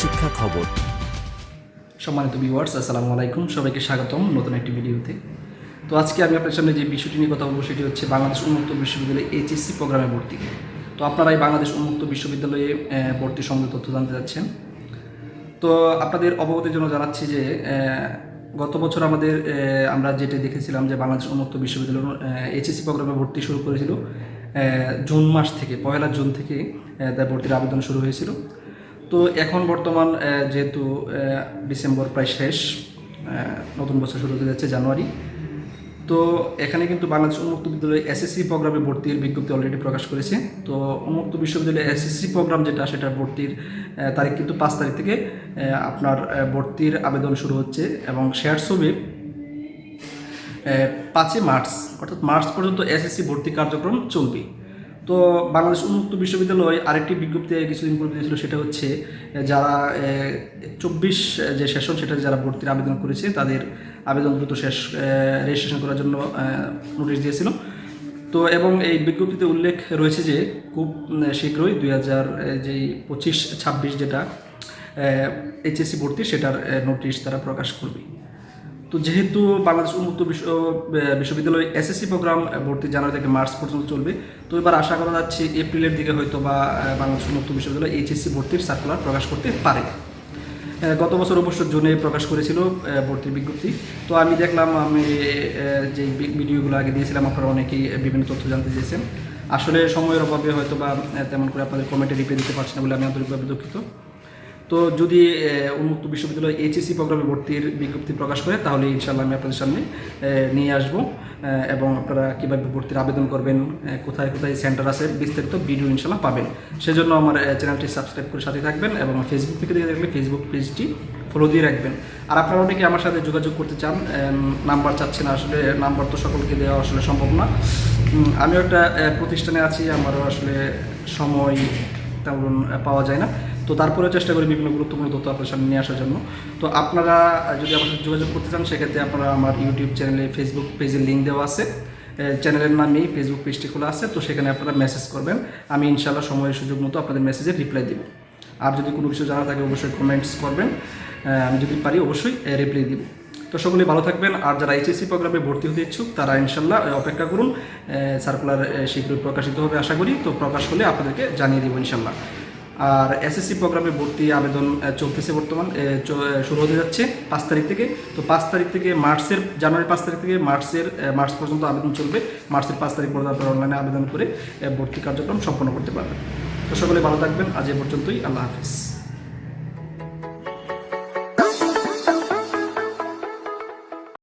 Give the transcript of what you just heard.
শিক্ষা খবর। সম্মানিত ভিউয়ার্স আসসালামু আলাইকুম। সবাইকে স্বাগতম নতুন একটি ভিডিওতে। তো আজকে আমি আপনার সামনে যে বিষয়টি নিয়ে কথা বলব সেটি হচ্ছে বাংলাদেশ উন্মুক্ত বিশ্ববিদ্যালয়ে এইচএসসি প্রোগ্রামে ভর্তি। তো আপনারা এই বাংলাদেশ উন্মুক্ত বিশ্ববিদ্যালয়ে ভর্তি সম্বন্ধে তথ্য জানতে যাচ্ছেন তো আপনাদের অবগতির জন্য জানাচ্ছি যে গত বছর আমাদের আমরা যেটা দেখেছিলাম যে বাংলাদেশ উন্মুক্ত বিশ্ববিদ্যালয় এইচএসসি প্রোগ্রামে ভর্তি শুরু করেছিল জুন মাস থেকে, পয়লা জুন থেকে তার ভর্তির আবেদন শুরু হয়েছিল। তো এখন বর্তমান যেহেতু ডিসেম্বর প্রায় শেষ নতুন বছর শুরু হতে যাচ্ছে জানুয়ারি, তো এখানে কিন্তু বাংলাদেশ উন্মুক্ত বিদ্যালয়ে এসএসসি প্রোগ্রামে ভর্তির বিজ্ঞপ্তি অলরেডি প্রকাশ করেছে। তো উন্মুক্ত বিশ্ববিদ্যালয়ে এসএসসি প্রোগ্রাম যেটা সেটা ভর্তির তারিখ কিন্তু পাঁচ তারিখ থেকে আপনার ভর্তির আবেদন শুরু হচ্ছে এবং শেয়ার ছবি পাঁচই মার্চ, অর্থাৎ মার্চ পর্যন্ত এসএসসি ভর্তি কার্যক্রম চলবে। তো বাংলাদেশ উন্মুক্ত বিশ্ববিদ্যালয় আরেকটি বিজ্ঞপ্তি কিছুদিন পূর্বে দিয়েছিল, সেটা হচ্ছে যারা চব্বিশ যে সেশন সেটা যারা ভর্তির আবেদন করেছে, তাদের আবেদন দ্রুত শেষ রেজিস্ট্রেশন করার জন্য নোটিশ দিয়েছিল। তো এবং এই বিজ্ঞপ্তিতে উল্লেখ রয়েছে যে, খুব শীঘ্রই দুই হাজার যেই পঁচিশ, ছাব্বিশ যেটা এইচএসসি ভর্তি, সেটার নোটিশ তারা প্রকাশ করবে। তো যেহেতু বাংলাদেশ উন্মুক্ত বিশ্ব এসএসসি প্রোগ্রাম ভর্তি জানুয়ারি থেকে মার্চ পর্যন্ত চলবে। তো এবার আশা করা যাচ্ছে এপ্রিলের দিকে হয়তো বা বাংলাদেশ উন্মুক্ত বিশ্ববিদ্যালয় এইচএসসি ভর্তির সার্কুলার প্রকাশ করতে পারে। গত বছর অবশ্য জুনে প্রকাশ করেছিল ভর্তির বিজ্ঞপ্তি। তো আমি দেখলাম, আমি যে ভিডিওগুলো আগে দিয়েছিলাম, আপনারা অনেকেই বিভিন্ন তথ্য জানতে চেয়েছেন। আসলে সময়ের অভাবে হয়তো বা তেমন করে আপনাদের কমেন্টে রিপ্লাই দিতে পারছি না বলে আমি আন্তরিকভাবে দুঃখিত। তো যদি উন্মুক্ত বিশ্ববিদ্যালয় এইচএসসি প্রোগ্রামে ভর্তির বিজ্ঞপ্তি প্রকাশ করে, তাহলে ইনশাল্লাহ আমি আপনাদের সামনে নিয়ে আসব এবং আপনারা কীভাবে ভর্তির আবেদন করবেন কোথায় কোথায় সেন্টার আছে, বিস্তারিত ভিডিও ইনশাল্লাহ পাবেন। সেজন্য আমার চ্যানেলটি সাবস্ক্রাইব করে সাথে থাকবেন, এবং ফেসবুক থেকে দেখে থাকলে ফেসবুক পেজটি ফলো দিয়ে রাখবেন। আর আপনারা অনেকে আমার সাথে যোগাযোগ করতে চান নাম্বার চাচ্ছেন আসলে, নাম্বার তো সকলকে দেওয়া আসলে সম্ভব না। আমিও একটা প্রতিষ্ঠানে আছি, আমারও আসলে সময় তেমন পাওয়া যায় না। তো তারপরে চেষ্টা করি বিভিন্ন গুরুত্বপূর্ণ তথ্য আপনার সামনে নিয়ে আসার জন্য। তো আপনারা যদি আমার সাথে যোগাযোগ করতে চান, সেক্ষেত্রে আপনারা আমার ইউটিউব চ্যানেলে ফেসবুক পেজের লিঙ্ক দেওয়া আছে। চ্যানেলের নামেই ফেসবুক পেজটি খোলা আছে, তো সেখানে আপনারা মেসেজ করবেন। আমি ইনশাল্লাহ সময়ের সুযোগ মতো আপনাদের মেসেজে রিপ্লাই দেব। আর যদি কোনো কিছু জানা থাকে, অবশ্যই কমেন্টস করবেন। আমি যদি পারি, অবশ্যই রিপ্লাই দিব। তো সকলে ভালো থাকবেন। আর যারা এইচএসসি প্রোগ্রামে ভর্তি হতে ইচ্ছুক, তারা ইনশাল্লাহ অপেক্ষা করুন। সার্কুলার শীঘ্রই প্রকাশিত হবে, আশা করি। তো প্রকাশ হলে আপনাদেরকে জানিয়ে দেবো ইনশাল্লাহ আর এসএসসি প্রোগ্রামে ভর্তি আবেদন চলতেছে বর্তমান শুরু হতে যাচ্ছে পাঁচ তারিখ থেকে। তো পাঁচ তারিখ থেকে মার্চের, জানুয়ারি পাঁচ তারিখ থেকে মার্চের মার্চ পর্যন্ত আবেদন চলবে। মার্চের পাঁচ তারিখ পর্যন্ত আপনারা অনলাইনে আবেদন করে ভর্তি কার্যক্রম সম্পন্ন করতে পারবেন। তো সকলে ভালো থাকবেন। আজ এ পর্যন্তই। আল্লাহ হাফিজ।